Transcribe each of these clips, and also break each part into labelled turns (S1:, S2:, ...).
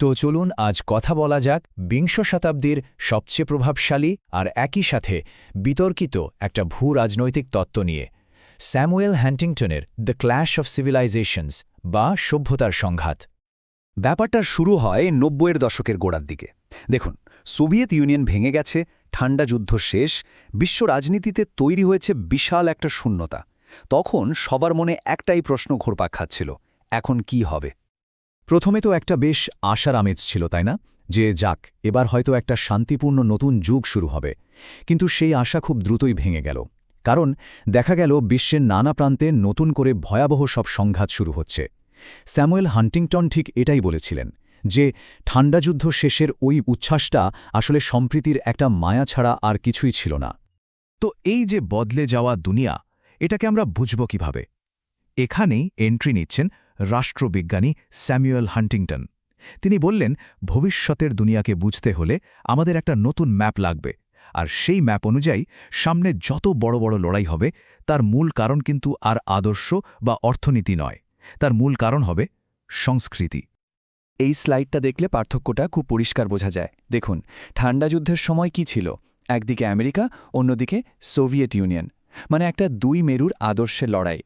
S1: তো চলুন আজ কথা বলা যাক বিংশ শতাব্দীর সবচেয়ে প্রভাবশালী আর একই সাথে বিতর্কিত একটা ভূ রাজনৈতিক তত্ত্ব নিয়ে, স্যামুয়েল হ্যান্টিংটনের দ্য ক্ল্যাশ অফ সিভিলাইজেশনস বা সভ্যতার সংঘাত।
S2: ব্যাপারটা শুরু হয় নব্বইয়ের দশকের গোড়ার দিকে। দেখুন, সোভিয়েত ইউনিয়ন ভেঙে গেছে ঠান্ডা যুদ্ধ শেষ, বিশ্ব রাজনীতিতে তৈরি হয়েছে বিশাল একটা শূন্যতা। তখন সবার মনে একটাই প্রশ্ন ঘোরপাক খাচ্ছিল, এখন কি হবে?
S1: প্রথমে তো একটা বেশ আশার আমেজ ছিল, তাই না? যে যাক, এবার হয়তো একটা শান্তিপূর্ণ নতুন যুগ শুরু হবে। কিন্তু সেই আশা খুব দ্রুতই ভেঙে গেল। কারণ দেখা গেল, বিশ্বের নানা প্রান্তে নতুন করে ভয়াবহ সব সংঘাত শুরু হচ্ছে। স্যামুয়েল হান্টিংটন ঠিক এটাই বলেছিলেন যে, ঠান্ডা যুদ্ধ শেষের ওই উচ্ছ্বাসটা আসলে সম্প্রীতির একটা মায়া ছাড়া আর কিছুই ছিল না। তো এই যে বদলে যাওয়া দুনিয়া, এটাকে আমরা বুঝব কীভাবে? এখানেই এন্ট্রি নিচ্ছেন রাষ্ট্রবিজ্ঞানী স্যামুয়েল হান্টিংটন। তিনি বললেন, ভবিষ্যতের দুনিয়াকে বুঝতে হলে আমাদের একটা নতুন ম্যাপ লাগবে। আর সেই ম্যাপ অনুযায়ী সামনে যত বড় বড় লড়াই হবে, তার মূল কারণ কিন্তু আর আদর্শ বা অর্থনীতি নয়। তার মূল কারণ হবে সংস্কৃতি।
S2: এই স্লাইডটা দেখলে পার্থক্যটা খুব পরিষ্কার বোঝা যায়। দেখুন, ঠান্ডা যুদ্ধের সময় কি ছিল? একদিকে আমেরিকা, অন্যদিকে সোভিয়েত ইউনিয়ন। মানে একটা দুই মেরুর আদর্শের লড়াই।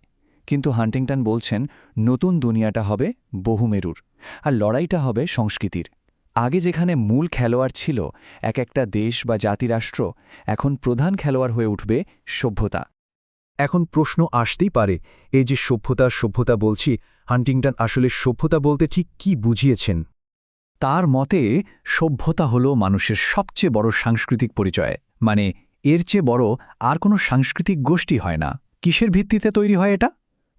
S2: কিন্তু হান্টিংটন বলছেন নতুন দুনিয়াটা হবে বহুমেরুর আর লড়াইটা হবে সংস্কৃতির। আগে যেখানে মূল খেলোয়াড় ছিল এক একটা দেশ বা জাতিরাষ্ট্র এখন প্রধান খেলোয়াড় হয়ে উঠবে সভ্যতা।
S3: এখন প্রশ্ন আসতেই পারে এই যে সভ্যতা সভ্যতা বলছি হান্টিংটন আসলে সভ্যতা বলতে ঠিক কি বুঝিয়েছেন?
S1: তার মতে সভ্যতা হল মানুষের সবচেয়ে বড় সাংস্কৃতিক পরিচয়। মানে এর চেয়ে বড় আর কোনো সাংস্কৃতিক গোষ্ঠী হয় না। কিসের ভিত্তিতে তৈরি হয় এটা?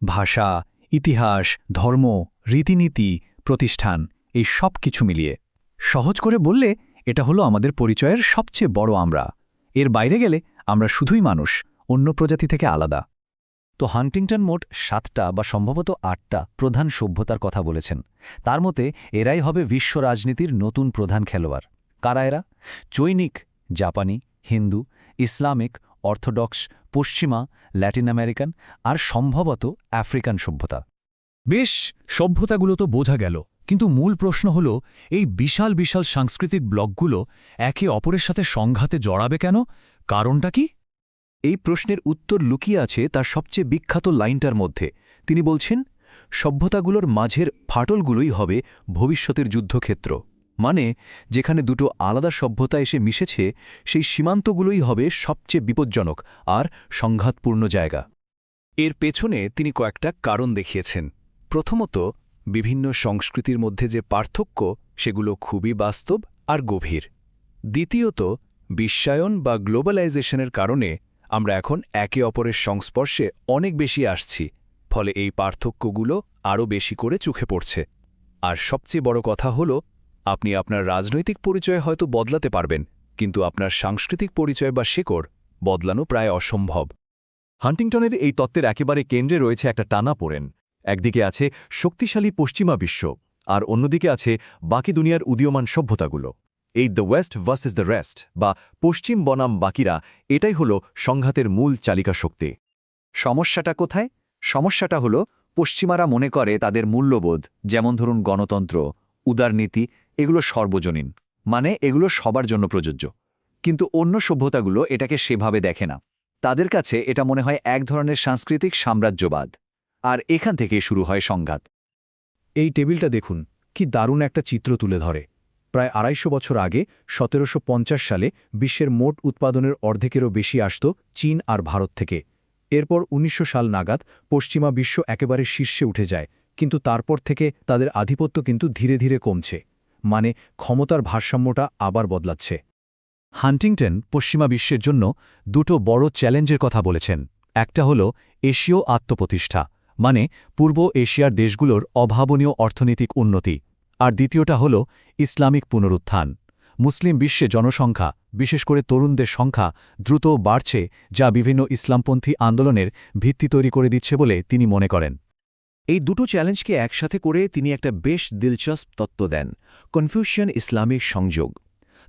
S1: ভাষা, ইতিহাস, ধর্ম, রীতিনীতি, প্রতিষ্ঠান, এই সব কিছু মিলিয়ে। সহজ করে বললে, এটা হলো আমাদের পরিচয়ের সবচেয়ে বড় আমরা। এর বাইরে গেলে আমরা শুধুই মানুষ, অন্য প্রজাতি থেকে আলাদা।
S2: তো হান্টিংটন মোট সাতটা বা সম্ভবত আটটা প্রধান সভ্যতার কথা বলেছেন। তার মতে, এরাই হবে বিশ্ব রাজনীতির নতুন প্রধান খেলোয়াড়। কারা এরা? চৈনিক, জাপানি, হিন্দু, ইসলামিক অর্থোডক্স, পশ্চিমা, ল্যাটিন আমেরিকান আর সম্ভবত আফ্রিকান সভ্যতা।
S1: বেশ, সভ্যতাগুলো তো বোঝা গেল, কিন্তু মূল প্রশ্ন হল, এই বিশাল বিশাল সাংস্কৃতিক ব্লকগুলো একে অপরের সাথে সংঘাতে জড়াবে কেন? কারণটা কি?
S2: এই প্রশ্নের উত্তর লুকিয়ে আছে তার সবচেয়ে বিখ্যাত লাইনটার মধ্যে। তিনি বলছেন, সভ্যতাগুলোর মাঝের ফাটলগুলোই হবে ভবিষ্যতের যুদ্ধক্ষেত্র। মানে যেখানে দুটো আলাদা সভ্যতা এসে মিশেছে, সেই সীমান্তগুলোই হবে সবচেয়ে বিপজ্জনক আর সংঘাতপূর্ণ জায়গা। এর পেছনে তিনি কয়েকটা কারণ দেখিয়েছেন। প্রথমত, বিভিন্ন সংস্কৃতির মধ্যে যে পার্থক্য, সেগুলো খুবই বাস্তব আর গভীর। দ্বিতীয়ত, বিশ্বায়ন বা গ্লোবালাইজেশনের কারণে আমরা এখন একে অপরের সংস্পর্শে অনেক বেশি আসছি, ফলে এই পার্থক্যগুলো আরও বেশি করে চোখে পড়ছে। আর সবচেয়ে বড় কথা হল আপনি আপনার রাজনৈতিক পরিচয় হয়তো বদলাতে পারবেন, কিন্তু আপনার সাংস্কৃতিক পরিচয় বা শেকড় বদলানো প্রায় অসম্ভব।
S3: হান্টিংটনের এই তত্ত্বের একেবারে কেন্দ্রে রয়েছে একটা টানা পড়েন। একদিকে আছে শক্তিশালী পশ্চিমা বিশ্ব, আর অন্যদিকে আছে বাকি দুনিয়ার উদীয়মান সভ্যতাগুলো। এই the West versus the rest বা পশ্চিম বনাম বাকিরা, এটাই হল সংঘাতের মূল চালিকা শক্তি।
S2: সমস্যাটা কোথায়? সমস্যাটা হলো পশ্চিমারা মনে করে তাদের মূল্যবোধ, যেমন ধরুন গণতন্ত্র উদারনীতি এগুলো সর্বজনীন। মানে এগুলো সবার জন্য প্রযোজ্য। কিন্তু অন্য সভ্যতাগুলো এটাকে সেভাবে দেখে না। তাদের কাছে এটা মনে হয় এক ধরনের সাংস্কৃতিক সাম্রাজ্যবাদ। আর এখান থেকে শুরু হয় সংঘাত।
S3: এই টেবিলটা দেখুন, কি দারুণ একটা চিত্র তুলে ধরে। প্রায় আড়াইশো বছর আগে, সতেরোশো পঞ্চাশ সালে, বিশ্বের মোট উৎপাদনের অর্ধেকেরও বেশি আসত চীন আর ভারত থেকে। এরপর ১৯০০ সাল নাগাদ পশ্চিমা বিশ্ব একেবারে শীর্ষে উঠে যায়। কিন্তু তারপর থেকে তাদের আধিপত্য কিন্তু ধীরে ধীরে কমছে মানে ক্ষমতার ভারসাম্যটা আবার বদলাচ্ছে।
S1: হান্টিংটন পশ্চিমা বিশ্বের জন্য দুটো বড় চ্যালেঞ্জের কথা বলেছেন। একটা হল এশীয় আত্মপ্রতিষ্ঠা মানে পূর্ব এশিয়ার দেশগুলোর অভাবনীয় অর্থনৈতিক উন্নতি। আর দ্বিতীয়টা হল ইসলামিক পুনরুত্থান, মুসলিম বিশ্বে জনসংখ্যা, বিশেষ করে তরুণদের সংখ্যা, দ্রুত বাড়ছে যা বিভিন্ন ইসলামপন্থী আন্দোলনের ভিত্তি তৈরি করে দিচ্ছে বলে তিনি মনে করেন।
S4: এই দুটো চ্যালেঞ্জকে একসাথে করে তিনি একটা বেশ দিলচস্প তত্ত্ব দেন কনফিউশিয়ান ইসলামিক সংযোগ।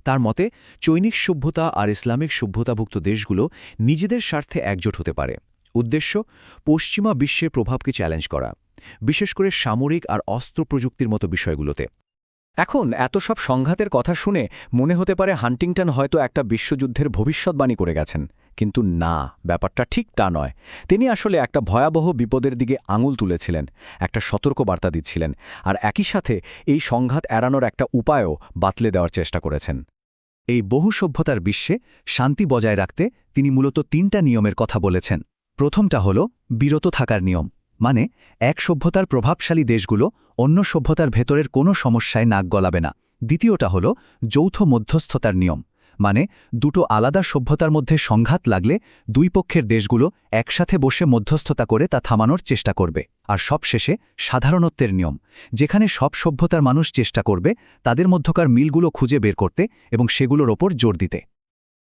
S4: তার মতে, চৈনিক সভ্যতা আর ইসলামিক সভ্যতাভুক্ত দেশগুলো নিজেদের স্বার্থে একজোট হতে পারে। উদ্দেশ্য, পশ্চিমা বিশ্বের প্রভাবকে চ্যালেঞ্জ করা, বিশেষ করে সামরিক আর অস্ত্র প্রযুক্তির মতো বিষয়গুলোতে।
S1: এখন এত সব সংঘাতের কথা শুনে মনে হতে পারে হান্টিংটন হয়তো একটা বিশ্বযুদ্ধের ভবিষ্যৎবাণী করে গেছেন। কিন্তু না, ব্যাপারটা ঠিক তা নয়। তিনি আসলে একটা ভয়াবহ বিপদের দিকে আঙুল তুলেছিলেন, একটা সতর্ক বার্তা দিচ্ছিলেন, আর একই সাথে এই সংঘাত এড়ানোর একটা উপায়ও বাতলে দেওয়ার চেষ্টা করেছেন। এই বহু সভ্যতার বিশ্বে শান্তি বজায় রাখতে তিনি মূলত তিনটা নিয়মের কথা বলেছেন। প্রথমটা হল বিরত থাকার নিয়ম মানে এক সভ্যতার প্রভাবশালী দেশগুলো অন্য সভ্যতার ভেতরের কোনো সমস্যায় নাক গলাবে না। দ্বিতীয়টা হল যৌথ মধ্যস্থতার নিয়ম মানে দুটো আলাদা সভ্যতার মধ্যে সংঘাত লাগলে দুই পক্ষের দেশগুলো একসাথে বসে মধ্যস্থতা করে তা থামানোর চেষ্টা করবে। আর সবশেষে সাধারণত্বের নিয়ম, যেখানে সব সভ্যতার মানুষ চেষ্টা করবে তাদের মধ্যকার মিলগুলো খুঁজে বের করতে এবং সেগুলোর ওপর জোর দিতে।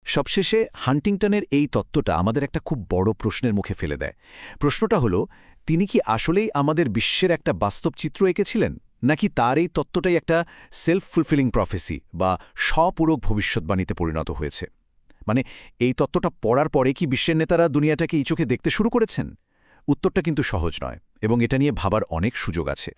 S2: সবশেষে হান্টিংটনের এই তত্ত্বটা আমাদের একটা খুব বড় প্রশ্নের মুখে ফেলে দেয়। প্রশ্নটা হলো, তিনি কি আসলেই আমাদের বিশ্বের একটা বাস্তব চিত্র এঁকেছিলেন? নাকি তার এই তত্ত্বটাই একটা সেলফ ফুলফিলিং প্রফেসি বা স্বপূরক ভবিষ্যৎবাণীতে পরিণত হয়েছে? মানে এই তত্ত্বটা পড়ার পরে কি বিশ্বের নেতারা দুনিয়াটাকে এই চোখে দেখতে শুরু করেছেন? উত্তরটা কিন্তু সহজ নয় এবং এটা নিয়ে ভাবার অনেক সুযোগ আছে।